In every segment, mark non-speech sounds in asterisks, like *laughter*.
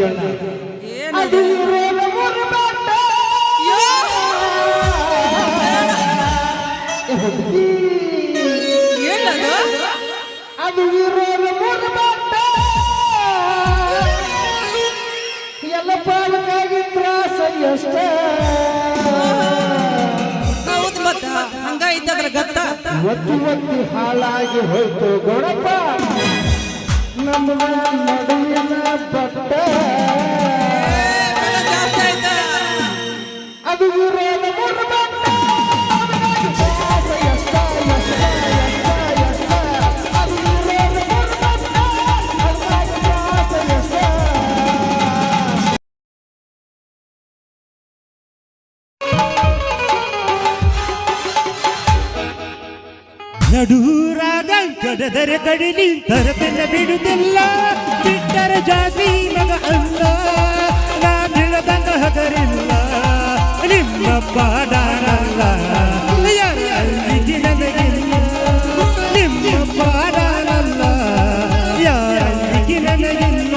ಕೇಳ ಏನು ಅದು ಇರೋದು ಮೂರು ಬಾಟ. ಏ ಹುಡ್ಗಿ, ಏನದು ಅದು ಇರೋದು ಮೂರು ಬಾಟ. ಎಲ್ಲ ಪಾಲಕಾಗಿ ತ್ರಾಸ ಎಷ್ಟ? ಹೌದು ಮತ್ತ ಗತ್ತ? ಒತ್ತಿ ಒತ್ತಿ ಹಾಳಾಗಿ ಹೋಯ್ತು ಗೌಡಪ್ಪ ಅದು ನಡೂರಾಗ ಕಡದರೆ ಕಡಿಲಿ ತರತನ ಬಿಡುದಿಲ್ಲ ಬಿಟ್ಟರ ಜಾತಿ ಮಗ ಅಲ್ಲ. ನಾನಿಳದಂಗ ಹಗರಿಲ್ಲ. ನಿಮ್ಮ ಪಾಡಾರಲ್ಲ ಯಾರ ಅಲ್ಲಿಗೆ ನನಗಿಲ್ಲ ನಿಮ್ಮ ಪಾಡಾರಲ್ಲ ಯಾರ ಅಲ್ಲಿಗೆ ನನಗಿಲ್ಲ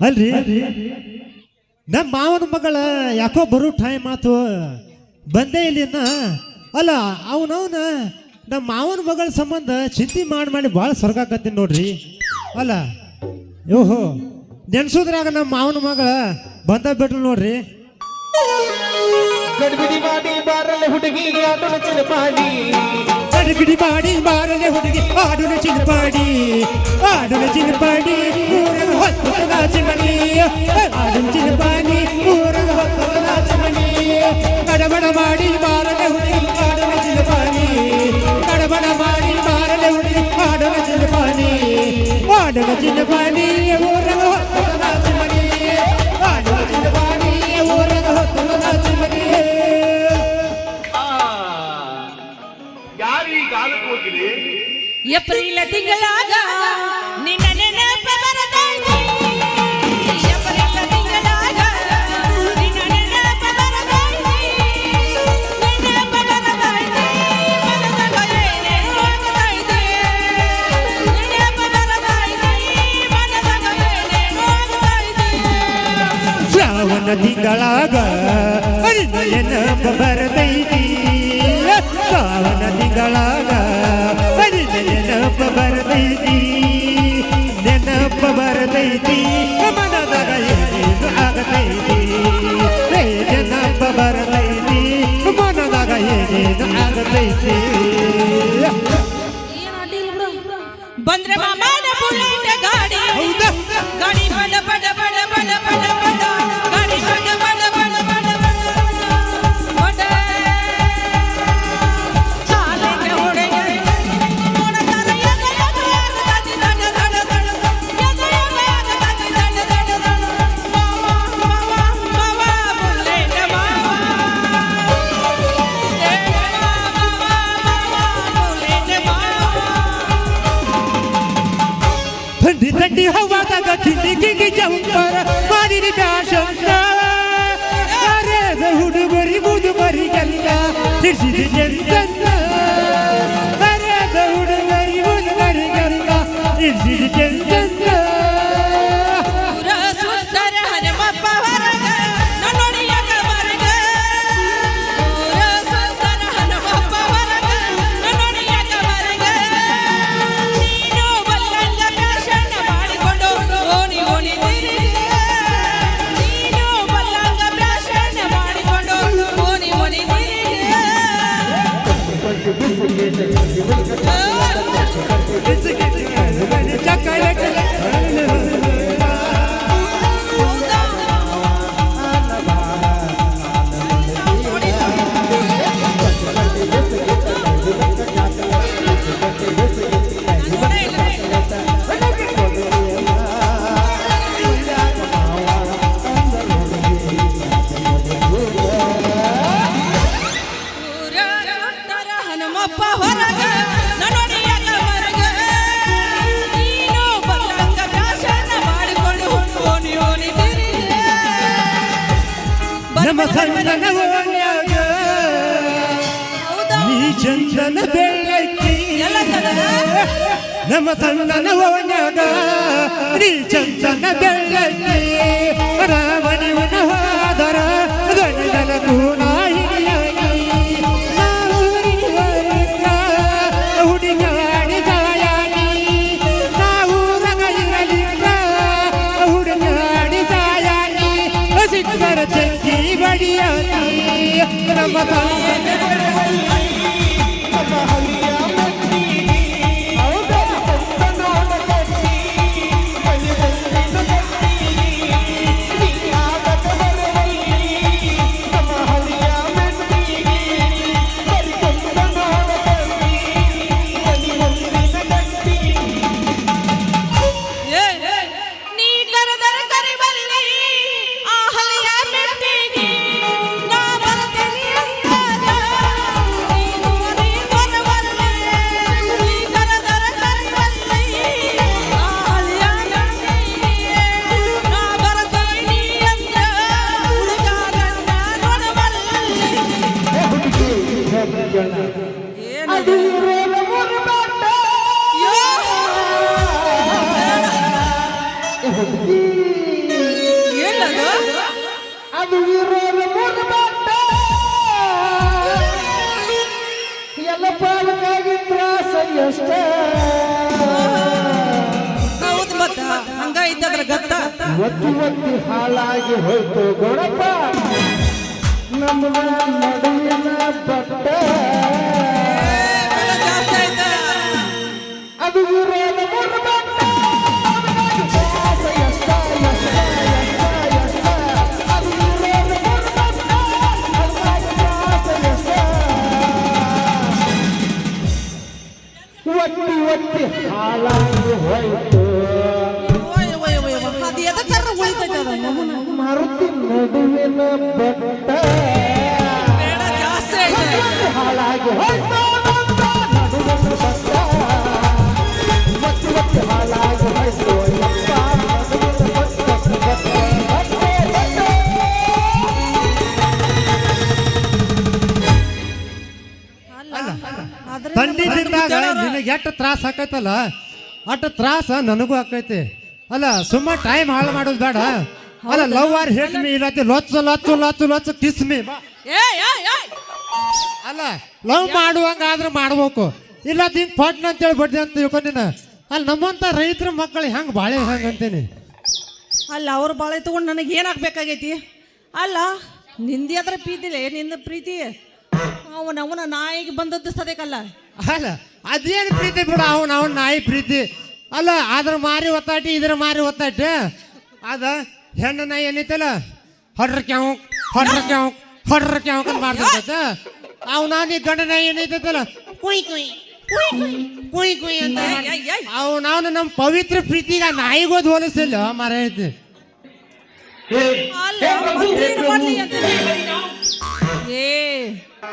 ಅಲ್ರಿ? ನಮ್ಮ ಮಾವನ ಮಗಳ ಯಾಕೋ ಬರೋ ಟೈಮ್ ಆತು. ಬಂದೇ ಇಲ್ಲಿನ. ಅಲ್ಲ, ಅವನವನ ನಮ್ಮ ಮಾವನ ಮಗಳ ಸಂಬಂಧ ಚಿಂತೆ ಮಾಡಿ ಮಾಡಿ ಭಾಳ ಸ್ವರ್ಗಾಕತ್ತೀನಿ ನೋಡ್ರಿ. ಅಲ್ಲ, ಓಹೋ, ನೆನ್ಸೋದ್ರಾಗ ನಮ್ಮ ಮಾವನ ಮಗಳ ಬಂದ ಬಿಟ್ರು ನೋಡ್ರಿ. ಗಡ್ಬಿಡಿ ಮಾಡಿ ಬಾರಲೆ ಹುಡುಗಿಗೆ ಆಟನ ಚಿಲಪಾಡಿ ಅಡಗಿಡಿ ಮಾಡಿ ಮಾರಲೆ ಹುಡುಗಿ ಆಡುನ ಚಿನ್ನಪಾಡಿ ಆಡುನ ಚಿನ್ನಪಾಡಿ ಊರಗ ಹೊತ್ತು ನಾಚಮಣಿ ಆಡುನ ಚಿನ್ನಪಾಡಿ ಊರಗ ಹೊತ್ತು ನಾಚಮಣಿ ಕಡಬಡ ಮಾಡಿ ಮಾರಲೆ ಹುಡುಗಿ ಆಡುನ ಚಿನ್ನಪಾಡಿ ಕಡಬಡ ಮಾಡಿ ಮಾರಲೆ ಹುಡುಗಿ ಆಡುನ ಚಿನ್ನಪಾಡಿ ಆಡುನ ಚಿನ್ನಪಾಡಿ ಏಪ್ರಿಲ್ ತಿಂಗಳಾಗ ನಿನ್ನ ನೆನಪ ಬರತೈತಿ. ಏಪ್ರಿಲ್ ತಿಂಗಳಾಗ ನಿನ್ನ ನೆನಪ ಬರತೈತಿ. ನೆನಪ ಶ್ರಾವಣ ತಿಂಗಳಾಗ ಬರತೈತಿ. ಶ್ರಾವಣ ನೆನಪ ಬರತೈತಿ ನೆನಪ ಬರತೈತಿ ಮನದಾಗ ಏನೇನು ಆಗತೈತಿ ಹೇ ನೆನಪ ಬರತೈತಿ ಮನದಾಗ ಏನೇನು ಆಗತೈತಿ ಏನ್ ಅಡ್ಡಿಲ್ಲ ಬಿಡು. ಬಂದ್ರೆ ಮಾಮಾನ ಬುಲೆಟ್ ಗಾಡಿ ಹೌದಾ? ಗಾಡಿ ಬಡ ಬಡ ಬಡ ಬಡ ಬಡ ಬಡ ಗಾಡಿ ಬಡ ಬಡ ಬಡ ಬಡ ಥಂಡಿ ಥಂಡಿ ಹವಾದಾಗ ಕಿಂಡಿ ಕಿಂಡಿ ಜಂಪರ ಮಾಡಿರಿ ಬ್ಯಾಶಂತ ಅರೇದ ಹುಡುಗರಿ ಮುದುಗರಿಗೆಲ್ಲ ತಿಳಿಸಿದ ಚೆಂದನ್ನ ಅರೇದ ನಮ್ಮ ಅದು ಇರೋದು ಮೂರು ಬಟ್ಟ ಎಲ್ಲ ತ್ರಾಸ ಎಷ್ಟ ಹೌದು ಮತ್ತ ಹಂಗ ಇದ್ದದ್ರ ಗತ್ತ. ಒತ್ತಿ ಒತ್ತಿ ಹಾಳಾಗಿ ಹೋಯ್ತು ಗೌಡಪ್ಪ ನಮ್ಮ ನಡುವಿನ ಬಟ್ಟ. ಅದು ಇರೋದು ಮೂರು ಬಟ್ಟ ಒತ್ತಿ ಒತ್ತಿ ಹಾಳಾಗಿ ಹೋಯ್ತು. ಅದು ಎದಕ್ಕಾರ ಉಳಿತೈತೆ ಅದು ಮಗುನ? ಮರುತಿ ನಡುವಿನ ಬೆಟ್ಟ ಜಾಸ್ತಿ ಹಾಳಾಗಿ ಹೋಯ್ತು ತಂಡಿದ್ದಾಗ. ನಿನಗೆ ಎಷ್ಟು ತ್ರಾಸ ಆಕೈತಲ್ಲ? ಅಷ್ಟು ತ್ರಾಸ ನನಗೂ ಆಕೈತಿ. ಅಲ್ಲ ಸುಮ್ಮ ಟೈಮ್ ಹಾಳು ಮಾಡೋದು ಬೇಡ. ಅಲ್ಲ ಲವ್ ಆರ್ ಹೇಟ್ ಮೀ ಇರತ್ತೆ ಲೊಚ್ಚು ಲೊಚ್ಚು ಲೊಚ್ಚು ಲೊಚ್ಚು ಕಿಸ್ ಮೀ. ಅಲ್ಲ ಲವ್ ಮಾಡುವಂಗ ಆದ್ರೆ ಮಾಡ್ಬೇಕು. ಇಲ್ಲ ದಿನ ಪಟ್ನ ಅಂತೇಳಿ ಬಡ್ಡಿ ಅಂತ ತಿಳ್ಕೊಂಡಿನ ಅಲ್ಲಿ ನಮ್ಮಂತ ರೈತರ ಮಕ್ಕಳು ಹೆಂಗ್ ಬಾಳೆ ಹೆಂಗ್ ಅಂತೀನಿ? ಅಲ್ಲ ಅವ್ರು ಬಾಳೆ ತಗೊಂಡು ನನಗೆ ಏನಾಗ್ಬೇಕಾಗೈತಿ? ಅಲ್ಲ ನಿಂದಿ ಅದ್ರ ಪ್ರೀತಿಲೇ ನಿಂದ ಪ್ರೀತಿ? ಅವನ ಅವನ ನಾಯಿಗೆ ಬಂದದ್ದು ಸದೇಕಲ್ಲ ಅಲ್ಲ ಅದೇನು ಪ್ರೀತಿ ಬಿಡ ಅವನು ಅವನ ನಾಯಿ ಪ್ರೀತಿ. ಅಲ್ಲ ಅದ್ರ ಮಾರಿ ಒತ್ತಾಟಿ ಇದ್ರ ಮಾರಿ ಒತ್ತಾಟಿ. ಅದ ಹೆಣ್ಣು ನಾಯಿ ಏನೈತಲ್ಲ? ಹೊಡ್ರ ಕ್ಯಾವ್ ಹೊಡ್ರ ಕ್ಯಾವ್ ಹೊಡ್ರ ಕ್ಯಾವ್ ಅಂತ ಮಾಡ್ತಿರ್ತೈತ. ಅವನ ನೀ ಗಂಡ ನಾಯಿ ಏನೈತಲ್ಲ ಕುಯ್ ಕುಯ್ ಕುಯ್ ಕುಯ್ ಅಂತ ಏಯ್. ಅವನವನು ನಮ್ಮ ಪವಿತ್ರ ಪ್ರೀತಿಗ ನಾಯಿಗೋದ್ ಹೋಲಿಸಿಲ್ಲ ಮರ ಐತಿ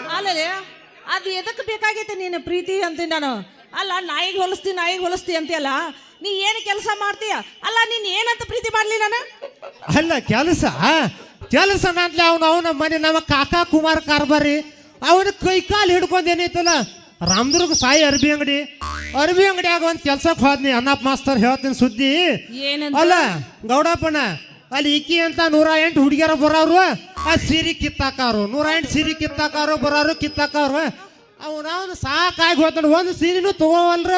ಅಲ್ಲ ಅದು ಎದಕ್ಕೆ ಬೇಕಾಗೈತೆ ನೀನು ಪ್ರೀತಿ ಅಂತೀನಿ ನಾನು? ಅಲ್ಲ ನಾಯಿಗೆ ಹೊಲಿಸ್ತಿ ನಾಯಿಗೆ ಹೊಲಿಸ್ತಿ ಅಂತೀಯಲ್ಲ? ನೀ ಏನು ಕೆಲಸ ಮಾಡ್ತೀಯ? ಅಲ್ಲ ನೀನು ಏನಂತ ಪ್ರೀತಿ ಮಾಡ್ಲಿ ನಾನು? ಅಲ್ಲ ಕೆಲಸ? ಕೆಲಸ ನಾನು ಅವನು ಅವನ ಮನೆ ನಮ್ಮ ಕಾಕಾ ಕುಮಾರ್ ಕಾರ್ಬಾರಿ. ಅವನ ಕೈ ಕಾಲು ಹಿಡ್ಕೊಂಡು ಏನೈತಲ್ಲ ರಾಮದುರ್ಗ ಸಾಯಿ ಅರ್ಬಿ ಅಂಗಡಿ. ಅರ್ಬಿ ಅಂಗಡಿಯಾಗ ಒಂದು ಕೆಲ್ಸಕ್ಕೆ ಹೋದ್ನಿ. ಅನ್ನಪ್ಪ ಮಾಸ್ತರ್ ಹೇಳ್ತೀನಿ ಸುದ್ದಿ. ಅಲ್ಲ ಗೌಡಪ್ಪನ ಅಲ್ಲಿ ಇಕ್ಕಿ ಅಂತ ನೂರ ಎಂಟು ಹುಡುಗಿಯರ ಬರೋರು ಆ ಸೀರೆ ಕಿತ್ತಾಕಾರು ನೂರ ಎಂಟು ಸೀರೆ ಕಿತ್ತಾಕಾರು ಬರೋರು ಕಿತ್ತಾಕಾರು ಅವು ನಾವು ಸಾಕಾಗಿ ಹೋಗ್ತಾನೆ ಒಂದು ಸೀರೆನೂ ತಗೋವಲ್ರ.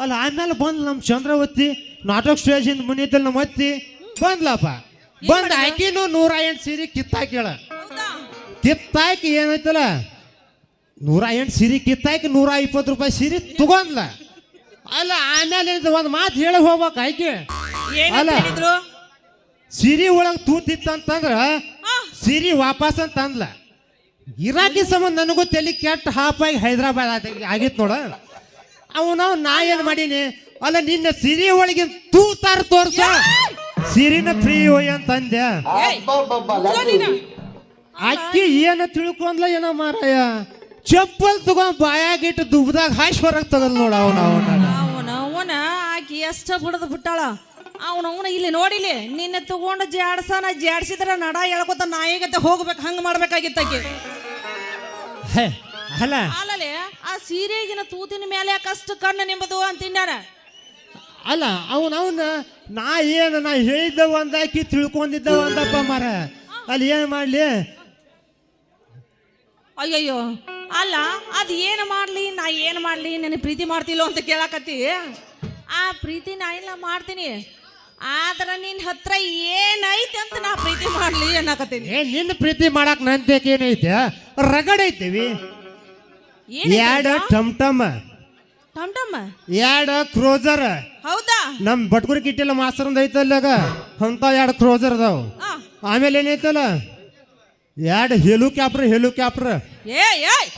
ಅಲ್ಲ ಆಮೇಲೆ ಬಂದ್ಲು ನಮ್ಮ ಚಂದ್ರವತಿ ನಾಟಕ ಸ್ಟೇಜಿಂದ ಮುನಿತಲ್ಲಿ ನಮ್ಮ ಅತ್ತಿ. ಬಂದ್ಲಪ್ಪ. ಬಂದು ಆಕಿನೂ ನೂರ ಎಂಟು ಸೀರೆ ಕಿತ್ತಾಕಿಳ ಕಿತ್ತಾಕಿ ಏನೈತಲ್ಲ ನೂರ ಎಂಟು ಸೀರೆ ಕಿತ್ತಾಕಿ ನೂರ ಇಪ್ಪತ್ತು ರೂಪಾಯಿ ಸೀರೆ ತಗೊಂಡ್ಲ ಅಲ್ಲ ಆಮೇಲೆ ಒಂದು ಮಾತು ಹೇಳಿ ಹೋಗ್ಬೇಕು ಆಯ್ಕೆ ಅಲ್ಲ. ಸಿರಿ ಒಳಗೆ ತೂತಿತ್ತಂತಂದ್ರ ಸಿರಿ ವಾಪಸ್ ಅಂತ ಅಂದ್ಲ ಇರಾಕಿ ಸಂಬಂಧ ನನಗೂ ತಲೆ ಕೆಟ್ಟ ಹಾಪಾಗಿ ಹೈದ್ರಾಬಾದ್ ಆಗಿತ್ತು ನೋಡ. ಅವನು ನಾ ಏನ್ ಮಾಡೀನಿ? ಅಲ್ಲ ನಿನ್ನ ಸಿರಿ ಒಳಗಿನ ತೂತಾರ ತೋರ್ಸ. ಸಿರಿನ ಫ್ರೀ ಹೋಯ್ ಅಂತ ಅಂದೆ ಏಯ್, ಮುಚ್ಕೋ ನೀನು. ಅಕ್ಕಿ ಏನ ತಿಳ್ಕೊಂಡ್ಲ ಏನೋ ಮಾರಾಯ? ಚಪ್ಪಲ್ ತಗೊಂಡ್ ಬಾಯಾಗಿಟ್ಟು ದುಬ್ದಾಗ ಹಾಶ್ ಹೊರಗೆ ತಗೊಂಡ್ ನೋಡ ಅವನ ಅವನ ಅವನ ಅವನ ಆಕಿ ಎಷ್ಟ ಬಿಡದ್ ಬಿಟ್ಟಾಳ? ಅವನ ಅವನ ಇಲ್ಲಿ ನೋಡಿಲಿ ನಿನ್ನೆ ತಗೊಂಡು ಜಾಡ್ಸನ ಜಾಡ್ಸಿದ್ರ ನಡ ಎಳ್ಕೊತ ನಾಯಿಗತ್ತೆ ಹೋಗ್ಬೇಕು ಹಂಗ ಮಾಡ್ಬೇಕಾಗಿತ್ತ ಹೇ ಅಲ್ಲ. ಅಲ್ಲಲೆ ಆ ಸೀರೆಗಿನ ತೂತಿನ ಮೇಲೆ ಯಾಕಷ್ಟು ಕಣ್ಣು ನಿಂಬದು ಅಂತಿನ್ನಾರ ಅಲ್ಲ ಅವನವನ ನಾ ಏನು ನಾ ಹೇಳಿದ್ದ ಒಂದಾಕಿ ತಿಳ್ಕೊಂಡಿದ್ದವ ಒಂದಪ್ಪ ಮಾರ ಅಲ್ಲಿ ಏನು ಮಾಡಲಿ? ಅಯ್ಯಯ್ಯೋ ಅಲ್ಲ ಅದು ಏನು ಮಾಡಲಿ ನಾ ಏನು ಮಾಡಲಿ ನನಗೆ ಪ್ರೀತಿ ಮಾಡ್ತಿಲ್ಲೋ ಅಂತ ಕೇಳಾಕತ್ತಿ? ಆ ಪ್ರೀತಿ ನಾ ಇಲ್ಲ ಮಾಡ್ತೀನಿ. ಆದ್ರೆ ನಿನ್ನ ಹತ್ರ ಏನೈತೆ ಅಂತ ನಾ ಪ್ರೀತಿ ಮಾಡ್ಲಿ ಅನ್ನಕತ್ತೀನಿ. ಏ ನಿನ್ನ ಪ್ರೀತಿ ಮಾಡಕ್ ನಂತೇಕ್ ಏನೈತೆ? ರಗಡ್ ಐತಿವಿ. ಎರಡು ಟಮ್ ಟಮ್ ಟಮ್ ಟಮ್ ಎರಡು ಕ್ರೋಸರ್ ಹೌದಾ? ನಮ್ ಬಟ್ಗುರಿ ಕಿಟ್ಟಿಲ್ಲ ಮಾಸ್ತರಂದ ಐತಲ್ಲಾಗ ಅಂತ ಎರಡು ಕ್ರೋಸರ್ ಅದಾವ. ಆ, ಆಮೇಲೆ ಏನೈತಲ್ಲ? ಎರಡು ಹೆಲಿಕಾಪ್ಟರ್ ಕ್ಯಾಪ್ರ ಏ ಏಯ್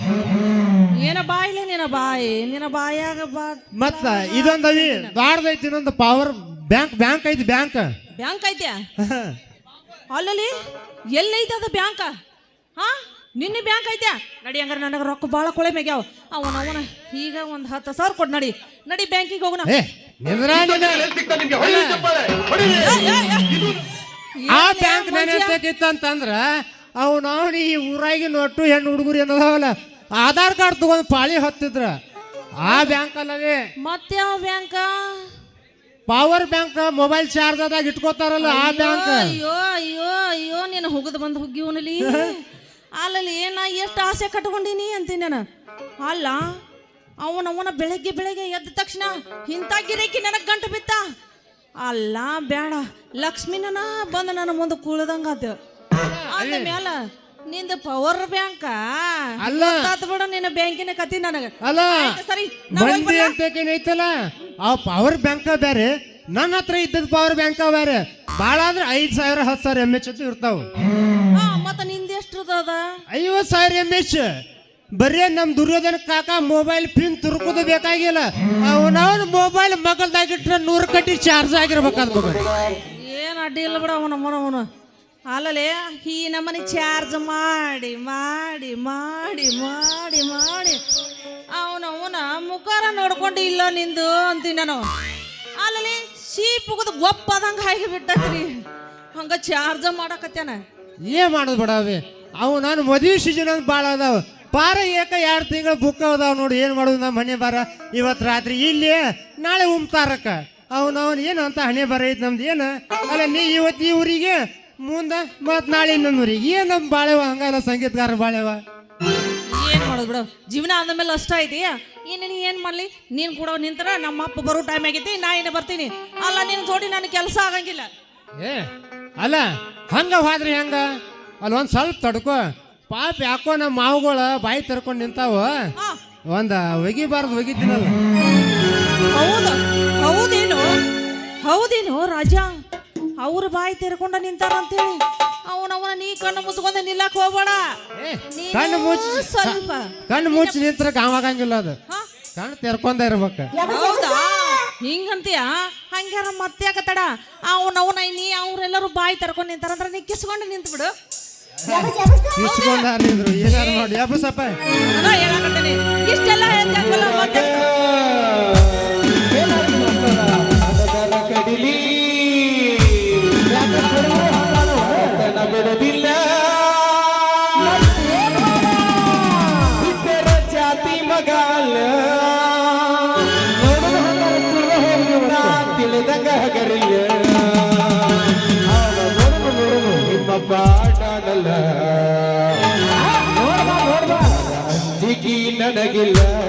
ಏನ ಬಾಯಿಲೆ ನಿನ್ನ ಬಾಯಿ ನಿನ್ನ ಬಾಯಾಗ ಬಾ. ಮತ್ತ ಇದೊಂದವಿ ದಾಡ್ದೈತಿ ಇನ್ನೊಂದು ಪವರ್ ಬ್ಯಾಂಕ್ ಬ್ಯಾಂಕ್ ಐತಿ ಬ್ಯಾಂಕ್. ಬ್ಯಾಂಕ್ ಐತ್ಯಾ ಅಲ್ಲಲ್ಲಿ? ಎಲ್ಲೈತೆ ಅದು ಬ್ಯಾಂಕ? ಹಾ? ನಿನ್ನೆ ಬ್ಯಾಂಕ್ ಐತ್ಯಾ ನಡಿ ಹಂಗಾರೆ ನನಗೆ ರೊಕ್ಕ ಭಾಳ ಕೊಳೆ ಮೇಗ್ಯಾವ ಅವನ ಅವನ ಈಗ ಒಂದು ಹತ್ತು ಸಾವಿರ ಕೊಟ್ಟು ನಡಿ. ನಡಿ ಬ್ಯಾಂಕಿಗೆ ಹೋಗೋಣ ಏ ನಿಂದ್ರ. ಆ ಬ್ಯಾಂಕ್ ಅವನ ಅವ್ನು ಅವನು ಈ ಊರಾಗಿನ ಒಟ್ಟು ಹೆಣ್ಣು ಹುಡುಗರು ಏನದಾವಲ್ಲ ಆಧಾರ್ ಕಾರ್ಡ್ ತಗೊಂಡು ಪಾಳಿ ಹತ್ತಿದ್ರ. ಆ ಬ್ಯಾಂಕ್ ಅಲ್ಲವೇ ಮತ್ತೆ ಯಾವ ಬ್ಯಾಂಕ? ಪವರ್ ಬ್ಯಾಂಕ್ ಮೊಬೈಲ್ ಚಾರ್ಜ್ ಆದಾಗ ಇಟ್ಕೋತಾರಲ್ಲ ಆ ಬ್ಯಾಂಕ್ ಅಯ್ಯೋ ಅಯ್ಯೋ ಅಯ್ಯೋ ನೀನು ಹೋಗದ್ ಬಂದು ಹುಗ್ಗಿವನಲ್ಲಿ *laughs* ಅಲ್ಲಲ್ಲಿ ಏನ ಎಷ್ಟು ಆಸೆ ಕಟ್ಕೊಂಡಿನಿ ಅಂತೀನಿ ನಾನು. ಅಲ್ಲ ಅವನ ಅವನ ಬೆಳಗ್ಗೆ ಬೆಳಗ್ಗೆ ಎದ್ದ ತಕ್ಷಣ ಇಂಥ ಗಿರೇಕಿ ನನಗೆ ಗಂಟು ಬಿತ್ತ. ಅಲ್ಲ ಬೇಡ ಲಕ್ಷ್ಮಿನ ಬಂದು ನನ್ನ ಮುಂದೆ ಕೂಳದಂಗಾತ ಅದ ಮ್ಯಾಲ ನಿಂದ ಪವರ್ ಬ್ಯಾಂಕ ಅಲ್ಲ. ಬಿಡ ನಿನ್ನ ಬ್ಯಾಂಕಿನ ಕತಿ ನನಗೆ. ಅಲ್ಲ. ಸರಿ ಬಂದಿ ಅಂತ ಏನೈತಲ್ಲ ಆ ಪವರ್ ಬ್ಯಾಂಕ್ ಬೇರೆ ನನ್ನ ಹತ್ರ ಇದ್ದದ ಪವರ್ ಬ್ಯಾಂಕ್ ಬೇರೆ ಭಾಳ ಅಂದ್ರೆ ಐದ್ ಸಾವಿರ ಹತ್ತು ಸಾವಿರ ಎಂ ಎಚ್ ಅಂತ ಇರ್ತಾವ. ಹಾ ಮತ್ತೆ ನಿಂದ ಎಷ್ಟು ಅದ? ಐವತ್ತು ಸಾವಿರ ಎಂ ಎಚ್ ಬರೀ ನಮ್ಮ ದುರ್ಯೋಧನ ಕಾಕ ಮೊಬೈಲ್ ಪಿನ್ ತುರ್ಕೋದು ಬೇಕಾಗಿಲ್ಲ. ಅವನ ಮೊಬೈಲ್ ಮಗಲ್ದಾಗಿಟ್ರೆ ನೂರು ಕಟ್ಟಿ ಚಾರ್ಜ್ ಆಗಿರ್ಬೇಕಾದ ಏನ್ ಏನು ಅಡ್ಡಿ ಇಲ್ಲ ಬಿಡ ಅವನ ಅವನು. ಅಲ್ಲಲೇ, ಈ ನಮ್ಮನೆ ಚಾರ್ಜ್ ಮಾಡಿ ಮಾಡಿ ಮಾಡಿ ಮಾಡಿ ಮಾಡಿ. ಅವನ ಅವನ ಮುಖಾರ ನೋಡ್ಕೊಂಡು ಇಲ್ಲ ನಿಂದು ಅಂತೀನಿ ನಾನು. ಅಲ್ಲಲ್ಲಿ ಸೀಪ್ ಗೊಪ್ಪದಂಗ ಹಾಗೆ ಬಿಟ್ಟತ್ರಿ. ಹಂಗ ಚಾರ್ಜ್ ಮಾಡಕತ್ತೇನ ಏನ್ ಮಾಡೋದು ಬಿಡಾವೆ ಅವು ನಾನು ಮದುವೆ ಸೀಸನ್ ಅಂತ ಭಾಳ ಅದಾವ. ಬಾರ ಏಕ ಎರಡು ತಿಂಗಳು ಬುಕ್ ಅದಾವ ನೋಡಿ, ಏನು ಮಾಡೋದು ನಮ್ಮ ಮನೆ ಬಾರ ಇವತ್ತು ರಾತ್ರಿ ಇಲ್ಲಿ, ನಾಳೆ ಉಮ್ತಾರಕ್ಕ. ಅವನು ಅವನು ಏನು ಅಂತ ಹಣೆ ಬರ ಐತೆ ನಮ್ದು, ಏನು? ಅಲ್ಲ, ನೀ ಇವತ್ತು ಈ ಊರಿಗೆ ಮುಂದೆ ಮತ್ತು ನಾಳೆ ಇನ್ನೊಂದು ಏನ್ ಏನು ಬಾಳೆವ? ಹಂಗಾರ ಸಂಗೀತಗಾರ ಬಾಳೆವ. ಏನು ಮಾಡೋದು ಬಿಡು. ಜೀವನ ಅಂದಮೇಲೆ ಅಷ್ಟ ಐತಿ. ಇನ್ನು ನೀ ಏನು ಮಾಡಲಿ? ನೀನು ಕೂಡ ನಿಂತರ ನಮ್ಮ ಅಪ್ಪ ಬರೋ ಟೈಮ್ ಆಗೈತಿ ನಾ ಏನ ಬರ್ತೀನಿ. ಅಲ್ಲ ನಿನ್ನ ಜೋಡಿ ನನ್ ಕೆಲಸ ಆಗಂಗಿಲ್ಲ. ಏ ಅಲ್ಲ ಹಂಗ ಹೋದ್ರಿ ಹೆಂಗ? ಅಲ್ಲಿ ಒಂದ್ ಸ್ವಲ್ಪ ತಡ್ಕೋ. ಪಾಪ ಯಾಕೋ ನಮ್ಮ ಮಾವುಗಳ ಬಾಯಿ ತರ್ಕೊಂಡು ನಿಂತಾವ. ಒಂದ ಒಂದು ಒಗಿಬಾರ್ದು ಒಗಿತೀನಲ್ಲ. ಹೌದು. ಹೌದೇನು? ಹೌದೇನು ರಾಜ? ಅವ್ರ ಬಾಯಿ ತೆರ್ಕೊಂಡ ನಿಂತಾರಂತೇಳಿ ಅವನವನ ನೀ ಕಣ್ಣು ಮುಚ್ಕೊಂಡ ನಿಲ್ಲಕ್ ಹೋಗ್ಬೇಡ. ಕಣ್ಣು ಮುಚ್ಚಿ ಸ್ವಲ್ಪ. ಕಣ್ಣು ಮುಚ್ಚಿ ನಿಂತ್ರ ಕಾಮಾಗಂಗಿಲ್ಲ ಅದು. ಹಾ? ಕಣ್ಣು ತೆರ್ಕೊಂಡ ಇರ್ಬೇಕ. ಹೌದಾ? ಹಿಂಗಂತೀಯ? ಹಂಗಾರ ಮತ್ತೆ ಯಾಕತ್ತಡ? ಅವನವನ ನೀ ಅವ್ರೆಲ್ಲರೂ ಬಾಯಿ ತೆರ್ಕೊಂಡು ನಿಂತಾರಂದ್ರ ನೀ ಕಿಸ್ಕೊಂಡು ನಿಂತು ಬಿಡು ಏನಾರು ಇಷ್ಟೆಲ್ಲ ಹೇಳ್ತಾರಲ್ಲ ಮತ್ತೆ? ನನಗಿಲ್ಲ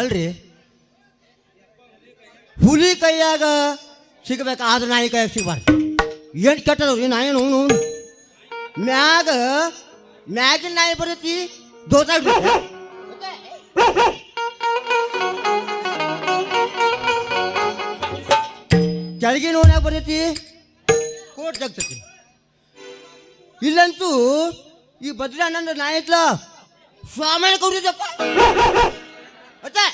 ಅಲ್ರಿ? ಹುಲಿ ಕೈಯಾಗ ಸಿಗಬೇಕು, ಆದ್ರೆ ನಾಯಿ ಕೈಯಾಗ ಸಿಗಬಾರ್ದು. ಏನು ಕೆಟ್ಟದವ್ರಿ ನಾಯಿ ನೋವು ಮ್ಯಾಗ, ಮ್ಯಾಗಿನ ನಾಯಿ ಬರ್ತೈತಿ ದೋತಾಗ ಕೆಳಗಿನ ಓಣ್ಯಾಗ ಬರ್ತೈತಿ, ಕೋಟ್ ಜಗ್ತೈತಿ. ಇಲ್ಲಂತೂ ಈ ಬದ್ರಿ ಅಣ್ಣಂದ ನಾಯಿ ಐತ್ಲ ಸ್ವಾಮಿನ ಕೌರಿದಪ್ಪ ಅತ್ತೆ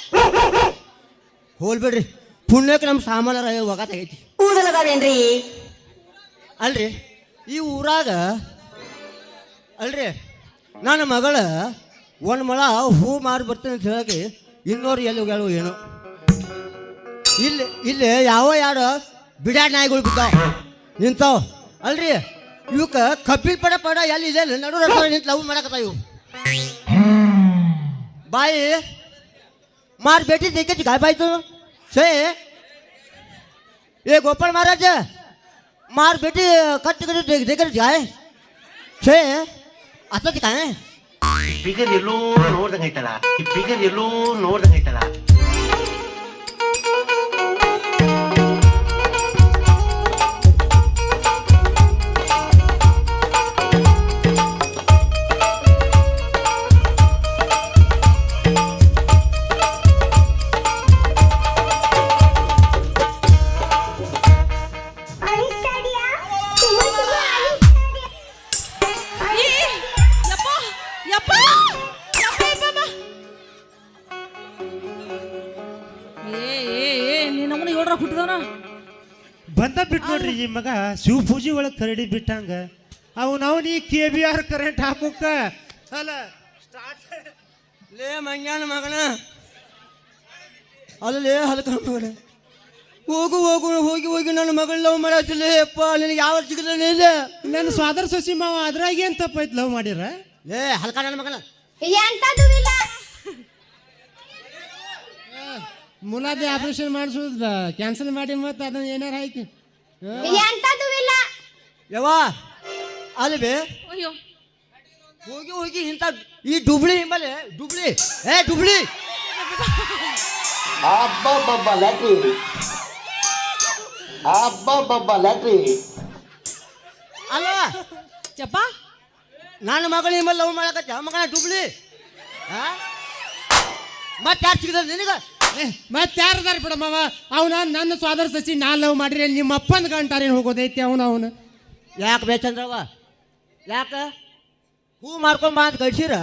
ಹೋಲ್ಬೇಡ್ರಿ ಪುಣ್ಯಕ್ಕೆ ನಮ್ಮ ಸಾಮಾನ್ಯರ ಒಗ ತೆಗೈತಿ. ಅಲ್ರಿ ಈ ಊರಾಗ ಅಲ್ರಿ ನನ್ನ ಮಗಳ ಒಂದು ಮೊಳ ಹೂ ಮಾರಿ ಬರ್ತೀನಿ ಅಂತ ಹೇಳಿ ಇನ್ನೂರು ಎಲ್ಲಿ ಹೋಗ್ಯಾಳು ಏನು. ಇಲ್ಲಿ ಇಲ್ಲಿ ಯಾವ ಯಾರು ಬಿಡಾಡ್ ನಾಯಿಗಳು ಬಿದ್ದಾವ. ನಿಂತಾವ. ಅಲ್ರಿ ಇವಕ್ಕೆ ಕಬ್ಬಿಲ್ ಪಡ ಪಡ ಎಲ್ಲಿ ಇದೆ? ನಡು ನಿಂತ ನಿಂತು ಲವ್ ಮಾಡಕತ್ತಾವ ಇವು ಬಾಯಿ માર બેટી થઈ કે ગાય ભાઈ તો છે એ ગોપાલ મહારાજ માર બેટી કટ કરી થઈ કરી જાય છે આતા કાય ಬಿಗದಿರ್ಲೂ ನೋಡ್ದಂಗೈತಲ್ಲ ಈ ಬಿಗದಿರ್ಲೂ ನೋಡ್ದಂಗೈತಲ್ಲ ಹುಟ್ಟಿದವನ? ಬಂದ ಬಿಟ್ಟು ನೋಡ್ರಿ ಈ ಮಗ ಶಿವ ಪೂಜೆ ಒಳಗೆ ಕರಡಿ ಬಿಟ್ಟಂಗ. ಅವನ ಅವನಿ ಕೆ ಬಿ ಆರ್ ಕರೆಂಟ್ ಹಾಕುಕ್ಕ ಅಲ್ಲ ಲೇ ಮಂಗ್ಯಾನ ಮಗನ. ಅಲ್ಲ ಲೇ ಹಲಕ ಮಗನ. ಹೋಗು ಹೋಗು ಹೋಗಿ ಹೋಗಿ ನನ್ನ ಮಗಳು ಲವ್ ಮಾಡತ್ತಿಲ್ಲ ಅಪ್ಪ. ನಿನಗೆ ಯಾವ ಸಿಗಲ್ಲ ಇಲ್ಲ ನನ್ನ ಸ್ವಾದರ ಸಸಿ ಮಾವ ಅದ್ರಾಗ ಏನ್ ತಪ್ಪಾಯ್ತು ಲವ್ ಮಾಡಿರ? ಲೇ ಹಲಕ ನನ್ನ ಮಗನ. ಎಂತದು ಇಲ್ಲ. ಮುಲಾದಿ ಆಪರೇಷನ್ ಮಾಡಿಸೋದ ಕ್ಯಾನ್ಸಲ್ ಮಾಡಿ ಮತ್ತೆ ಅದನ್ನ ಏನಾರ ಹಾಕಿ. ಎಂತದು ಇಲ್ಲ ಯವ್ವ ಅಲ್ಲಿ ಬೇ. ಅಯ್ಯೋ. ಹೋಗಿ ಹೋಗಿ ಇಂಥ ಈ ಡುಬ್ಳಿ ಹಿಂಬಲೆ ಡುಬ್ಳಿ. ಏ ಡುಬ್ಳಿ. ಅಬ್ಬಬ್ಬಬ್ಬ ಲ್ಯಾಟ್ರಿ ಅಬ್ಬಬ್ಬಬ್ಬ ಲ್ಯಾಟ್ರಿ ಅಲ್ಲ ಚಪ್ಪ ನನ್ನ ಮಗಳು ಹಿಂಬಲ್ ಲವ್ ಮಾಡಕತ್ತ ಮಗನ ಡುಬ್ಳಿ. ಮತ್ತೆ ಯಾರು ಸಿಗದ ನಿನಗ? ಮತ್ತೆ ಯಾರದಾರ ಬಿಡ ಮಾವ? ಅವನ ನನ್ನ ಸ್ವಾದರ ಸಸಿ ನಾ ಲವ್ ಮಾಡಿರಿ ನಿಮ್ಮ ಅಪ್ಪನ ಗಂಟಾರೇನು ಹೋಗೋದೈತಿ ಅವನ ಅವನು? ಯಾಕೆ ಬೇಚಂದ್ರವ ಯಾಕ? ಹೂ ಮಾರ್ಕೊಂಡ್ ಬಾ ಅಂತ ಕಳ್ಸಿರ?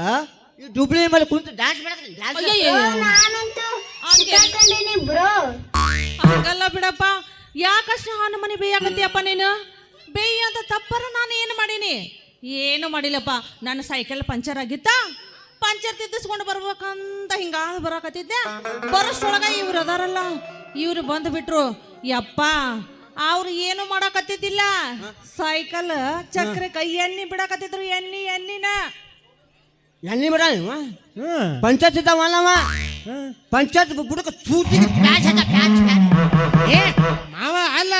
ಈ ಡುಬ್ಳಿ ಮೇಲೆ ಕುಂತು ಡ್ಯಾನ್ಸ್ ಮಾಡಿದ್ರೆ ನಾನಂತೂ. ಬ್ರೋ. ಹಂಗಲ್ಲ ಬಿಡಪ್ಪ. ಯಾಕಷ್ಟು ಹಾನು ಮನೆ ಬೇಯಾಗತ್ತೀಯಪ್ಪ ನೀನು? ಬೇಯಿ ಅಂತ ತಪ್ಪರ ನಾನು ಏನು ಮಾಡೀನಿ? ಏನು ಮಾಡಿಲ್ಲಪ್ಪ. ನನ್ನ ಸೈಕಲ್ ಪಂಚರ್ ಆಗಿತ್ತ? ಪಂಚರ್ ತಿದ್ದಿಸ್ಕೊಂಡು ಬರ್ಬೇಕಂತ ಹಿಂಗಾದ ಬರಾಕತ್ತಿದ್ದೆ. ಬರೋಷ್ಟೊಳಗ ಇವ್ರು ಅದಾರಲ್ಲ ಇವ್ರು ಬಂದು ಬಿಟ್ರು ಯಪ್ಪ ಅವ್ರು ಏನು ಮಾಡಕತ್ತಿದ್ದಿಲ್ಲ. ಸೈಕಲ್ ಚಕ್ರ ಕೈ ಎಣ್ಣಿ ಬಿಡಕತ್ತಿದ್ರು ಎಣ್ಣಿ ಎಣ್ಣಿನ. ಎಣ್ಣಿ ಬಿಡ ಪಂಚಾಯತ್ ಇದ್ದಾವಲ್ಲವ. ಪಂಚಾಯತ್ ಬುಡಕ ಸೂಚಿ ಪ್ಯಾಚ್ ಹಾಕ ಪ್ಯಾಚ್ ಪ್ಯಾಚ್. ಏ ಮಾವ ಅಲ್ಲ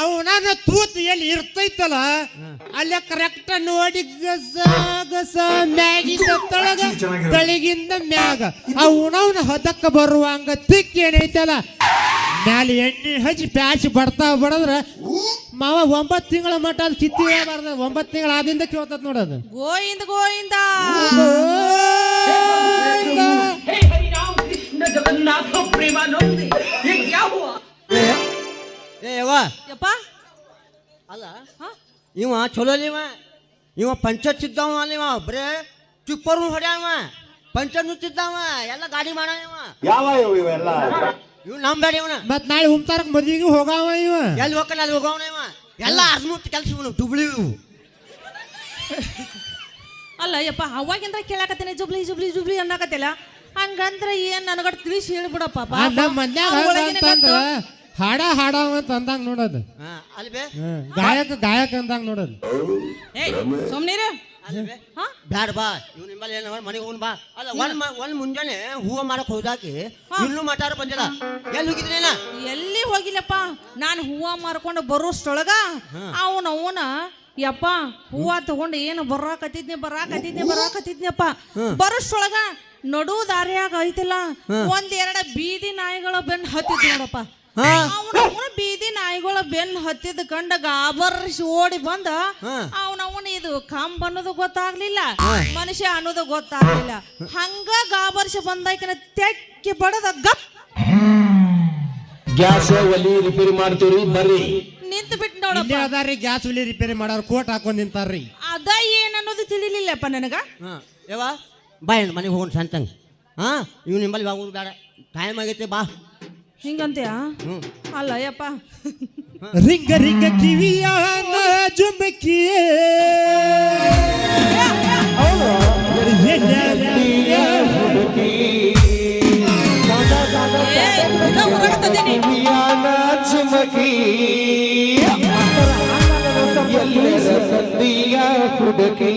ಅವನ ತೂತ್ ಎಲ್ಲಿ ಇರ್ತೈತಲ್ಲ ಅಲ್ಲೇ ಕರೆಕ್ಟ್ ನೋಡಿ ಗಸ ಗಸ ಮ್ಯಾಗಿಂದ ತಳಗ ತಳಗಿಂದ ಮ್ಯಾಗ. ಅವನವನ ಹದಕ್ಕ ಬರುವಂಗ ತಿಕ್ ಏನೈತಲ್ಲ ಮ್ಯಾಲೆ ಎಣ್ಣೆ ಹಚ್ಚಿ ಪ್ಯಾಚ್ ಬಡ್ತಾ ಬಡದ್ರ ಮಾವ ಒಂಬತ್ತು ತಿಂಗಳ ಮಟ್ಟ ಅದು ಕಿತ್ತಿ ಬಾರ್ದ ಒಂಬತ್ತು ತಿಂಗಳ ಆದಿಂದ ಕೇಳ್ತದ ನೋಡೋದು ಗೋಯಿಂದ ಗೋಯಿಂದ ಏ ಏ ಯವ್ವ. ಯಪ್ಪ. ಅಲ್ಲ ಹಾ? ಇವ ಚಲೋ ಅಲ್ಲ ಇವ. ಇವ ಚಿದ್ದವ ಇದ್ದಾವ ಅಲ್ಲ ಇವ. ಬರೇ ಟಿಪ್ಪರ್ ಹೊಡ್ಯಾವ ಪಂಚರ್ನು ಚಿದ್ದಾವ ಎಲ್ಲ ಗಾಡಿ ಮಾಡವ ಇವ. ಯಾವ ಇವು ಇವೆಲ್ಲ? ಇವ್ ನಂಬೇಡಿ ಇವನ. ಮತ್ ನಾಳೆ ಉಮ್ತಾರಕ್ ಮದ್ವಿಗೆ ಹೋಗಾವ ಇವ. ಎಲ್ಲಿ ಹೋಗಲ್ಲ ಅಲ್ಲಿ ಹೋಗವನ ಇವ. ಎಲ್ಲ ಅಸ್ಮೂತ್ ಕೆಲಸ ಇವನು ಡುಬ್ಳಿ ಇವು. ಅಲ್ಲ ಯಪ್ಪ ಅವಾಗಿಂದ ಕೇಳಾಕತ್ತೇನೆ ಜುಬ್ಲಿ ಜುಬ್ಲಿ ಜುಬ್ಲಿ ಅನ್ನಕತ್ತಿಲ್ಲ. ಹಂಗಂದ್ರ ಏನ್ ನನಗಡ್ ತಿಳಿಸಿ ಹೇಳ್ಬಿಡಪ್ಪ ಪಾಪ. ಆ, ನಮ್ ಮನ್ಯಾಗ ಅಂತಂದ್ರ ಹಾಡ ಹಾಡವ ಅಂತ ಅಂದಂಗ ನೋಡೋದು ಬೇ. ಗಾಯಕ ಗಾಯಕ ಅಂದಂಗ ನೋಡೋದು. ಏಯ್ ಸುಮ್ನಿರ. ಅಲ್ಲಿ ಬೇ. ಹಾ? ಬ್ಯಾಡ ಬಾ ಇವ್ ನಿಮ್ಮಲ್ಲಿ ಏನ ಮನೆಗೆ ಹೋಗ್ ಬಾ. ಅಲ್ಲ ಒಂದ್ ಒಂದ್ ಮುಂಜಾನೆ ಹೂವ ಮಾರಕ್ ಹೋದಾಕಿ ಇನ್ನೂ ಮಾತಾಡ ಬಂದಿಲ್ಲ. ಎಲ್ಲಿ ಹೋಗಿದ್ರೇನ ಎಲ್ಲಿ ಹೋಗಿಲ್ಲಪ್ಪ? ನಾನು ಹೂವ ಮಾರ್ಕೊಂಡು ಬರೋಷ್ಟೊಳಗ ಅವನ ಅವನ ಯಪ್ಪ ಹೂವ ತಗೊಂಡು ಏನು ಬರಾಕತ್ತಿದ್ನಿ ಬರಾಕತ್ತಿದ್ನಿ ಬರಾಕತ್ತಿದ್ನಪ್ಪ ಬರೋಷ್ಟೊಳಗ ನಡು ದಾರಿಯಾಗ ಐತಿಲ್ಲ? ಒಂದ್ ಎರಡ ಬೀದಿ ನಾಯಿಗಳ ಬೆನ್ ಹತ್ತಿದ್ ನೋಡಪ್ಪ. ಅವನು ಬೀದಿ ನಾಯಿಗಳ ಬೆನ್ ಹತ್ತಿದ ಕಂಡ ಗಾಬರ್ಸಿ ಓಡಿ ಬಂದ ಅವನವನ ಇದು ಕಂಬ ಅನ್ನೋದು ಗೊತ್ತಾಗ್ಲಿಲ್ಲ. ಮನುಷ್ಯ ಅನ್ನೋದು ಗೊತ್ತಾಗ್ಲಿಲ್ಲ. ಹಂಗ ಗಾಬರ್ಸಿ ಬಂದಾಕಿನ ತೆಕ್ಕಿ ಬಡದ ಗಪ್. ಗ್ಯಾಸ್ ಒಲಿ ರಿಪೇರಿ ಮಾಡ್ತೀವ್ರಿ ಬರ್ರಿ. ನಿಂತು ಬಿಟ್ಟು ನೋಡಪ್ಪ. ಅದಾರಿ ಗ್ಯಾಸ್ ಒಲಿ ರಿಪೇರಿ ಮಾಡೋರು ಕೋಟ್ ಹಾಕೊಂಡ್ ನಿಂತಾರ್ರಿ. ಅದ ಏನನ್ನೋದು ಅನ್ನೋದು ತಿಳಿಲಿಲ್ಲಪ್ಪ ನನಗ. ಹಾ. ಯವ್ವ ಬಾ ಏನು ಮನೆಗೆ ಹೋಗೋಣ ಸಂತಂಗ ಹಾ ಇವ್ ನಿಮ್ಮಲ್ಲಿ ಹೋಗೋದು ಬೇಡ ಟೈಮ್ ಆಗೈತೆ ಬಾ ಹಿಂಗಂತ್ಯಾ ಹ್ಞೂ ಅಲ್ಲ ಯಪ್ಪ ರಿಂಗ ರಿಂಗ ಕಿವಿಯ ಜುಮಕಿಯೇ ಏ, ಇದ ಹೊರಗತದೇನಿ. ವಿಯಾನ ಚುಮಕಿ ಎಲ್ಲರ ಸಂದಿಯ ಹುಡುಕಿ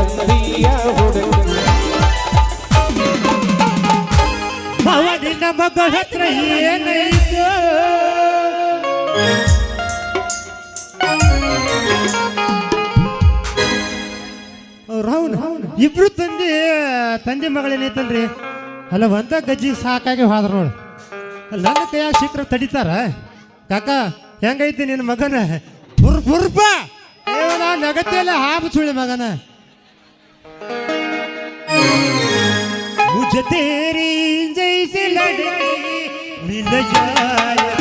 ತಂದೆಯ ಹುಡುಗಿ. ಭವನಿನ ಮಗಳ ಹತ್ರ ಏನೈತು? ರೌನ್, ಇಬ್ರು ತಂದೆ ತಂದೆ ಮಗಳೇನೈತಲ್ರಿ? ಅಲ್ಲ, ಒಂದ ಗಜ್ಜಿ ಸಾಕಾಗಿ ಹೋದ್ರ ನೋಡು. ನನ್ನ ಕೈಯಾಗ ಸಿಕ್ಕ್ರ ತಡಿತಾರ. ಕಾಕ, ಹೆಂಗೈತಿ ನಿನ್ನ ಮಗನ? ಬುರ್, ಬುರ್ಪ! ನಗತಿಯಲ್ಲ ಹಾಬು ಸುಳಿ ಮಗನ. मुझे तेरी जैसे लड़की मिल जाए।